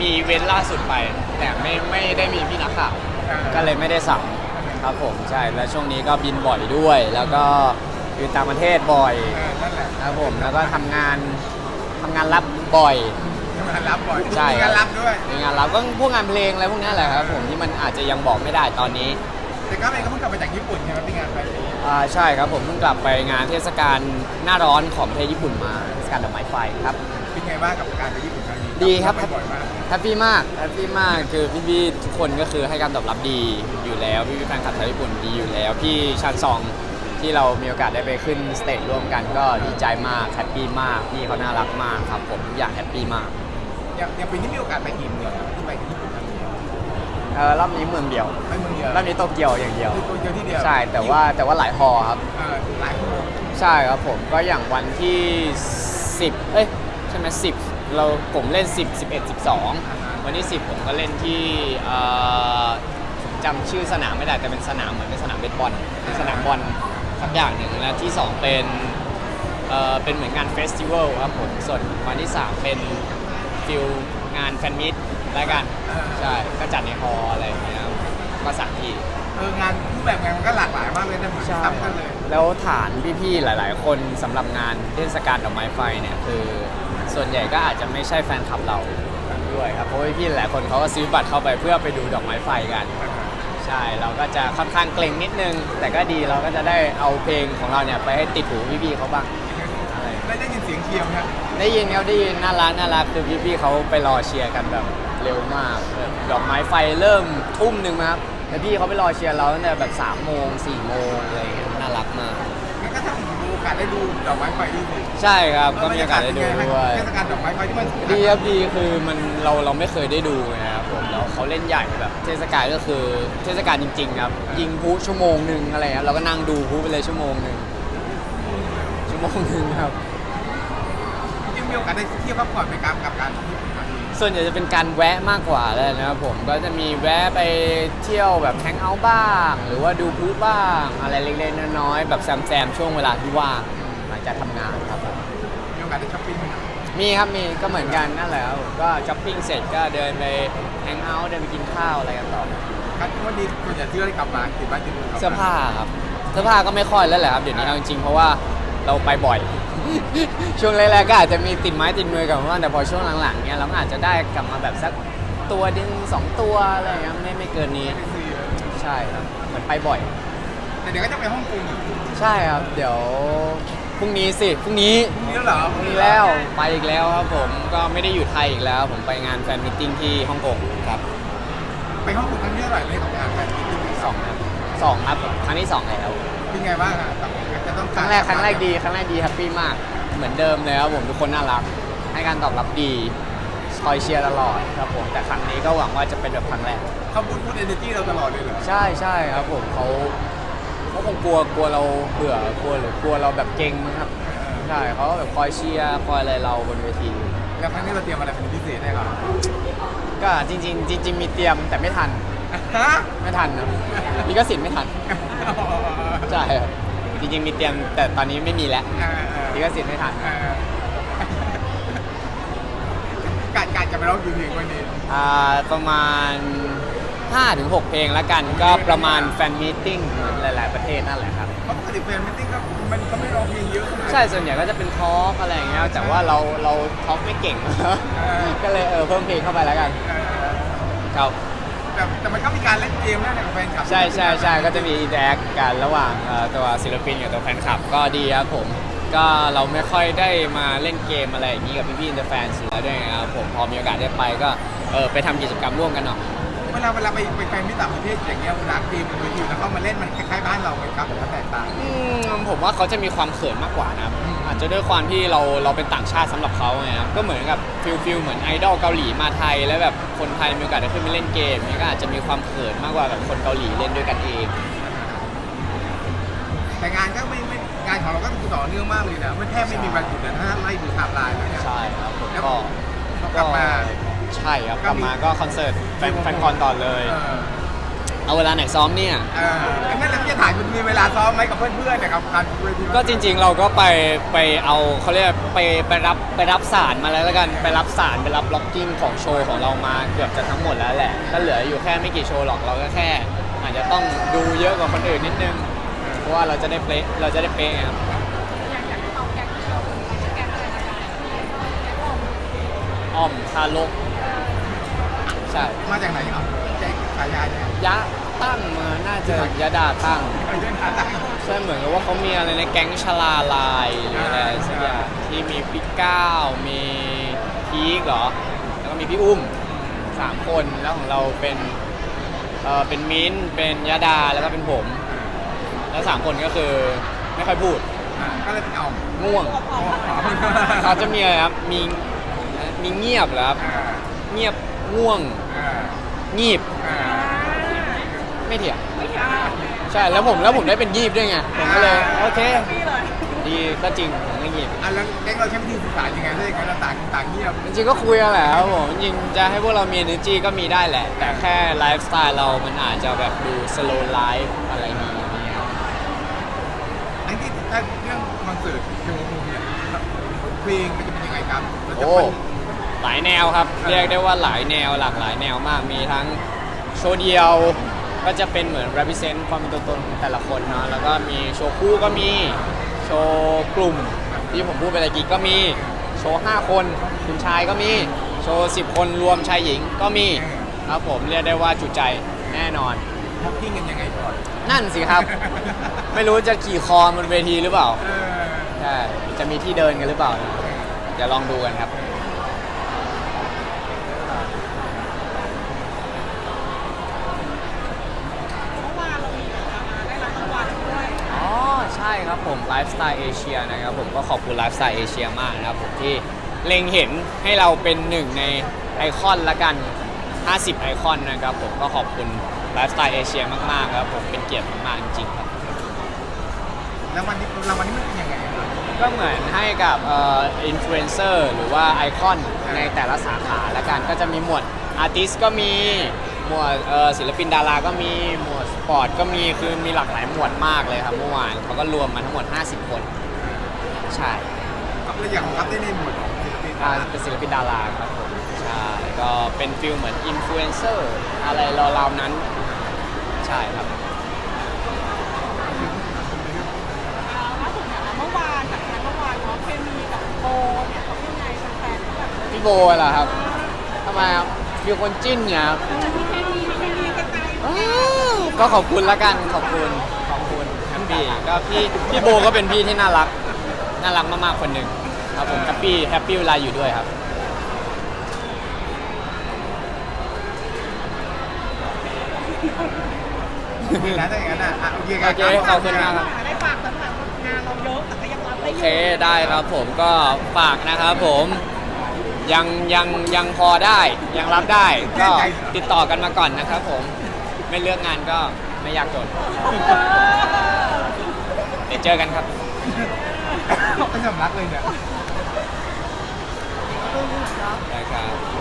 มีอีเว้นต์ล่าสุดไป แต่ไม่ไม่ได้มีพี่นักข่าวก็เลยไม่ได้สัมครับผมใช่แล้วช่วงนี้ก็บินบ่อยด้วย แล้วก็อยู่ต่างประเทศบ่อยเออนั่นแหละครับผมแล้วก็ทำงานทำงานรับบ่อยทำงานรับบ่อยใช่ มีการรับด้วย มีงานรับก็พวกงานเพลงอะไรพวกนี้แหละครับผมที่มันอาจจะยังบอกไม่ได้ตอนนี้แต่ก็เองก็เพิ่งกลับมาจากญี่ปุ่นใช่ไหมที่งานไปอ่าใช่ครับผมเพิ่งกลับไปงานเทศกาลหน้าร้อนของประเทศญี่ปุ่นมาเทศกาลดอกไม้ไฟครับ เป็นไงบ้างกับการไปญี่ปุ่นครั้งนี้ ดีครับไปบ่อยมากแฮปปี้มากแฮปปี้มากคือพี่ๆทุกคนก็คือให้การตอบรับดีอยู่แล้วพี่พี่ๆแฟนคลับชาวญี่ปุ่นดีอยู่แล้ว พี่ชันซองที่เรามีโอกาสได้ไปขึ้นสเตจร่วมกันก็ดีใจมากแฮปปี้มากพี่เขาน่ารักมากครับผมทุกอย่างแฮปปี้มากอย่างอย่างปีนี้มีโอกาสไปกี่เมืองครับที่ไปที่ญี่ปุ่นครั้งนี้เออรอบนี้เมืองเดียวไปเมืองเดียวรอบนี้โตเกียวอย่างเดียว คือตัวเดียวที่เดียวใช่แต่ว่าแต่ว่าหลายฮอลล์ครับ เออหลายคนใช่ครับผมก็อย่างวันที่ 10 เอ้ยใช่ไหม10 เราผมเล่น 10 11 12 วันที่ 10 ผมก็เล่นที่เอ่อผมจำชื่อสนามไม่ได้แต่เป็นสนามเหมือนเป็นสนามเบสบอลเป็นสนามบอลสักอย่างหนึ่งแล้วที่ 2 เป็นเอ่อเป็นเหมือนงานเฟสติวัลครับผมส่วนวันที่ 3 เป็นฟิลงานแฟนมิตแล้วกันใช่ก็จัดในฮอลล์อะไรอย่างเงี้ยครับก็สามที่ เอองานรูปแบบงานมันก็หลากหลายมากเลยนะเหมือนใช่ซ้ำกันเลย แล้วฐานพี่ๆ หลาย ๆ คนสำหรับงานเทศกาลดอกไม้ไฟเนี่ยคือ ส่วนใหญ่ก็อาจจะไม่ใช่แฟนคลับเราด้วยครับเพราะว่าพี่ๆหลายคนเขาก็ซื้อบัตรเข้าไปเพื่อไปดูดอกไม้ไฟกัน ใช่เราก็จะค่อนข้างเกรงนิดนึง แต่ก็ดีเราก็จะได้เอาเพลงของเราเนี่ยไปให้ติดหูพี่ๆเขาบ้างอะไรได้ได้ยินเสียงเชียร์ไหมครับได้ยินครับได้ยินน่ารักน่ารักคือพี่ๆเขาไปรอเชียร์กันแบบเร็วมากแบบดอกไม้ไฟเริ่มทุ่มหนึ่งครับแล้วพี่เขาไปรอเชียร์เราตั้งแต่แบบ3ามโมงสี่โมงอะไรอย่างเงี้ยน่ารักมากงั้นก็ถ้าผ มมีโอกาสได้ดูดอกไม้ไฟด้วยสิใช่ครับก็มีโอกาสได้ดูด้วยเทศกาลดอกไม้ไฟที่มันสำคัญดีครับดีคือมันเราเราไม่เคยได้ดูนะครับผมแล้วเขาเล่นใหญ่แบบ เทศกาลก็คือเทศกาลจริง ๆ ครับ ยิงพลุชั่วโมงหนึ่งอะไรครับเราก็นั่งดูพลุไปเลยชั่วโมงหนึ่งชั่วโมงหนึ่งครับ จริงๆมีโอกาสได้เที่ยวพักผ่อนไปกับกับการที่ญี่ปุ่นครั้งนี้ ส่วนใหญ่จะเป็นการแวะมากกว่าแล้วนะครับผมก็จะมีแวะไปเที่ยวแบบแฮงเอาท์บ้าง หรือว่าดูพลุบ้าง อะไรเล็กๆน้อยๆแบบแซมๆช่วงเวลาที่ว่างหลังจากทำงานครับผมมีโอกาสได้ช้อปปิ้งไหมครับมีครับมีก็เหมือนกันนั่นแหละครับก็ช้อปปิ้งเสร็จก็เดินไปแฮงเอาท์เดินไปกินข้าวอะไรกันต่อครับวันนี้ส่วนใหญ่ที่เราได้กลับมาติดบ้านที่นู่นครับเสื้อผ้าครับเสื้อผ้าก็ไม่ค่อยแล้วแหละครับเดี๋ยวนี้เอาจริงๆเพราะว่าเราไปบ่อย ช่วงแรกๆก็อาจจะมีติดไม้ติดมือกลับมาบ้างแต่พอช่วงหลังๆเนี่ยเราก็อาจจะได้กลับมาแบบสักตัวดึงสองตัวอะไรอย่างเงี้ยไม่ไม่เกินนี้ไม่ซื้อเยอะใช่ครับเหมือนไปบ่อย แต่เดี๋ยวก็จะไปฮ่องกงอีกใช่ครับ เดี๋ยวพรุ่งนี้สิพรุ่งนี้พรุ่งนี้แล้วเหรอพรุ่งนี้แล้วไปอีกแล้วครับผมก็ไม่ได้อยู่ไทยอีกแล้ว ผมไปงานแฟนมิทติ้งที่ฮ่องกงครับไปฮ่องกงครั้งที่เท่าไหร่เลยของงานแฟนมิตติ้งสองครับสองครับครั้งที่สองแล้วเป็นไงบ้างอะจะ ต้องครั้งแรกครั้งแรกดีครั้งแรกดีแฮปปี้มาก เหมือนเดิมเลยครับผมทุกคนน่ารัก ให้การตอบรับดีคอยเชียร์ตลอดครับผมแต่ครั้งนี้ก็หวังว่าจะเป็นแบบครั้งแรกเขาพูดพูดเอเนจีเราตลอดเลยเหรอใช่ใช่ครับผมเขาเขาคงกลัวกลัวเราเบื่อกลัวหรือกลัวเราแบบเก่งครับใช่เขาก็แบบคอยเชียร์คอยอะไรเราบนเวทีแล้วครั้งนี้เราเตรียมอะไรเป็นพิเศษได้ก่อนก็จริง ๆ จริง ๆ มีเตรียมแต่ไม่ทันฮะไม่ทันนะลิขสิทธิ์ไม่ทันใช่ครับ จริงๆมีเตรียมแต่ตอนนี้ไม่มีแล้วลิขสิทธิ์ไม่ทันการการจะไปร้องกี่เพลงวันนี้อ่าประมาณ 5-6 เพลงแล้วกัน ก็ประมาณแฟนมีตติ้งเหมือนหลาย ๆ ประเทศนั่นแหละครับ เพราะปกติแฟนมิตติ้งก็มันก็ไม่ร้องเพลงเยอะใช่ส่วนใหญ่ก็จะเป็นทอล์กอะไรอย่างเงี้ยแต่ว่าเราเราทอล์กไม่เก่ง ก็เลยเออเพิ่มเพลงเข้าไปแล้วกันครับ แต่แต่มันก็มีการเล่นเกมนั่นแหละกับแฟนคลับใช่ใช่ใช่ก็จะมีอินแอคกันระหว่างเอ่อตัวศิลปินกับตัวแฟนคลับก็ดีครับผม ก็เราไม่ค่อยได้มาเล่นเกมอะไรอย่างนี้กับพี่ๆอินเตอร์แฟนอยู่แล้วด้วยนะครับผมพอมีโอกาสได้ไปก็เออไปทำกิจกรรมร่วมกันหน่อย เวลาเวลาไปไปแฟนมิตรต่างประเทศอย่างเงี้ยเวลาเกมเป็นมือถือแล้วเขามาเล่นมันคล้ายๆบ้านเราไหมครับหรือว่าแตกต่าง อืมผมว่าเขาจะมีความเขินมากกว่านะครับอาจจะด้วยความที่เราเราเป็นต่างชาติสำหรับเขาไงครับก็เหมือนกับฟิลฟิลเหมือนไอดอลเกาหลีมาไทย แล้วแบบคนไทยมีโอกาสได้ขึ้นมาเล่นเกมเนี่ยก็อาจจะมีความเขินมากกว่าแบบคนเกาหลีเล่นด้วยกันเอง แต่งานก็ไม่ไม่งานของเราก็ต่อเนื่องมากเลยนะไม่แทบไม่มีวันหยุดเลยถ้าไล่ดูไทม์ไลน์แล้วเนี่ย ใช่ครับผมแล้วก็พอกลับมา ใช่ครับก็กลับมีมาก็คอนเสิร์ตแฟนแฟนคอนต่อเลย เออ เอาเวลาไหนซ้อมเนี่ย เอออันนั้นเราจะถ่ายมันมีเวลาซ้อมไหมกับเพื่อนๆเนี่ยกับการเวทีก็จริงๆเราก็ไปไปเอาเขาเรียกไปไปรับไปรับสารมาแล้วแล้วกันไปรับสารไปรับล็อกกิ้งของโชว์ของเรามาเกือบจะทั้งหมดแล้วแหละ ก็เหลืออยู่แค่ไม่กี่โชว์หรอกเราก็แค่ อาจจะต้องดูเยอะกว่าคนอื่นนิดนึงเพราะว่าเราจะได้เป๊ะเราจะได้เป๊ะไงครับอยากอยากให้เราแกงที่เราเป็นแกงอะไรนะคะแกงอ่อมอ้อมทารกใช่ มาจากไหนครับแจ็คฉายาเนี่ย ยะตั้งมาน่าจะยะดาตั้งไปเล่นหาตั้งใช่เหมือนกับว่าเขามีอะไรในแก๊งชลาลายหรืออะไรสักอย่างที่มีพี่ก้าวมีพีกเหรอแล้วก็มีพี่อุ้มสามคนแล้วของเราเป็นเออเป็นมิ้นท์เป็นยะดาแล้วก็เป็นผม แล้วสามคนก็คือไม่ค่อยพูดอ่าก็เลยเป็นอ่อมง่วงอ๋อเขาจะมีอะไรครับ มีมีเงียบเหรอครับ อ่าเงียบง่วง อ่างีบ อ่า ไม่เถียงไม่ใช่ใช่แล้วผมแล้วผมได้เป็นยีบด้วยไงผมก็เลยโอเค พี่เลยดีก็จริงผมไม่ยีบอะแล้วแจ็คเราใช้วิธีสื่อสารยังไงถ้าอย่างนั้นเราต่างต่างเงียบจริงๆก็คุยกันแหละครับผมจริงๆจะให้พวกเรามี energy ก็มีได้แหละ แต่แค่ไลฟ์สไตล์เรามันอาจจะแบบดู slow life อะไรนี้เนี่ยไอ้ที่ถ้าเรื่องคอนเสิร์ตโชว์ภูมิเนี่ยเพลงมันจะเป็นยังไงครับเราจะโอ้เป็นหลายแนวครับ เรียกได้ว่าหลายแนวหลากหลายแนวมากมีทั้งโชว์เดียว ก็จะเป็นเหมือน represent ความเป็นตัวตนของแต่ละคนเนาะแล้วก็มีโชว์คู่ก็มีโชว์กลุ่มที่ผมพูดไปตะกี้ก็มีโชว์ 5 คนคุณชายก็มีโชว์ 10 คนรวมชายหญิงก็มีครับผมเรียกได้ว่าจุใจแน่นอน ท็อกกิ้งกันยังไงก่อน นั่นสิครับ ไม่รู้จะขี่คอบนเวทีหรือเปล่าเออใช่จะมีที่เดินกันหรือเปล่านะเดี๋ยวลองดูกันครับ เมื่อวานเรามีนะคะมาได้รับรางวัลด้วย อ๋อ ใช่ครับผมไลฟ์สไตล์เอเชียนะครับผมก็ขอบคุณไลฟ์สไตล์เอเชียมากนะครับผมที่เล็งเห็นให้เราเป็นหนึ่งในไอคอนละกัน 50 ไอคอนนะครับผมก็ขอบคุณไลฟ์สไตล์เอเชียมากๆครับผมเป็นเกียรติมากๆจริงๆครับแล้ววันนี้รางวัลนี้มันเป็นยังไงครับก็เหมือนให้กับเอินฟลูเอนเซอร์หรือว่าไอคอนในแต่ละสาขาละกันก็จะมีหมวดอาร์ติสก็มี หมวดเอ่อศิลปินดาราก็มีหมวดสปอร์ตก็มีคือมีหลากหลายหมวดมากเลยครับเมื่อวานเขาก็รวมมาทั้งหมด 50 คน ใช่ครับแล้วอย่างของครับได้ในหมวดของศิลปินอ่าเป็นศิลปินดาราครับผมใช่ก็เป็นฟิลเหมือนอินฟลูเอนเซอร์อะไรราวๆนั้น ใช่ครับ อ่าล่าสุดเนี่ยเมื่อวานจากงานเมื่อวานเนาะเคมีกับโบเนี่ยเขาเป็นไงแฟนๆก็แบบพี่โบเหรอครับทำไมครับมีคนจิ้นเนี่ยครับพี่เคมีพี่เคมี กระจายอ้าวก็ขอบคุณละกันขอบคุณขอบคุณแฮปปี้ก็พี่พี่โบก็เป็นพี่ที่น่ารักน่ารักมากๆคนหนึ่งครับผมแฮปปี้แฮปปี้เวลาอยู่ด้วยครับนะถ้าอย่างนั้นอะอะโอเคโอเคขอบคุณมากครับ ได้ฝากสำหรับงานเราเยอะแต่ก็ยังรับได้โออเคยู่ได้ครับผมก็ฝากนะครับผมยังยังยังพอได้ยังรับได้ก็ติดต่อกันมาก่อนนะครับผม ไม่เลือกงานก็ไม่อยากจนเดี๋ยวเจอกันครับไม่สำลักเลยเนี่ย ได้ครับ